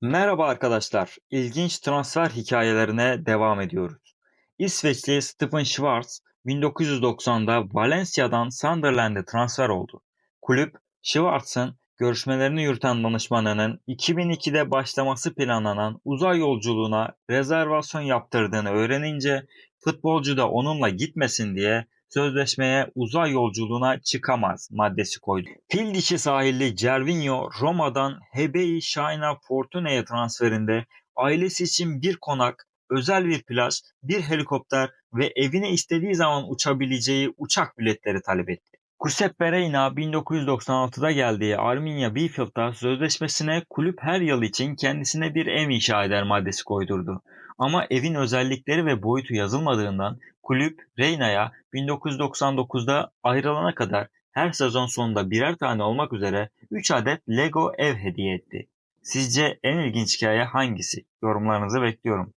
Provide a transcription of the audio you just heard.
Merhaba arkadaşlar. İlginç transfer hikayelerine devam ediyoruz. İsveçli Stephen Schwarz 1990'da Valencia'dan Sunderland'e transfer oldu. Kulüp, Schwarz'ın görüşmelerini yürüten danışmanının 2002'de başlaması planlanan uzay yolculuğuna rezervasyon yaptırdığını öğrenince futbolcu da onunla gitmesin diye sözleşmeye uzay yolculuğuna çıkamaz maddesi koydu. Fil dişi sahilli Cervinho Roma'dan Hebei China Fortune'ye transferinde ailesi için bir konak, özel bir plaj, bir helikopter ve evine istediği zaman uçabileceği uçak biletleri talep etti. Giuseppe Reina 1996'da geldiği Arminia Bielefield'da sözleşmesine kulüp her yıl için kendisine bir ev inşa eder maddesi koydurdu. Ama evin özellikleri ve boyutu yazılmadığından kulüp Reyna'ya 1999'da ayrılana kadar her sezon sonunda birer tane olmak üzere 3 adet Lego ev hediye etti. Sizce en ilginç hikaye hangisi? Yorumlarınızı bekliyorum.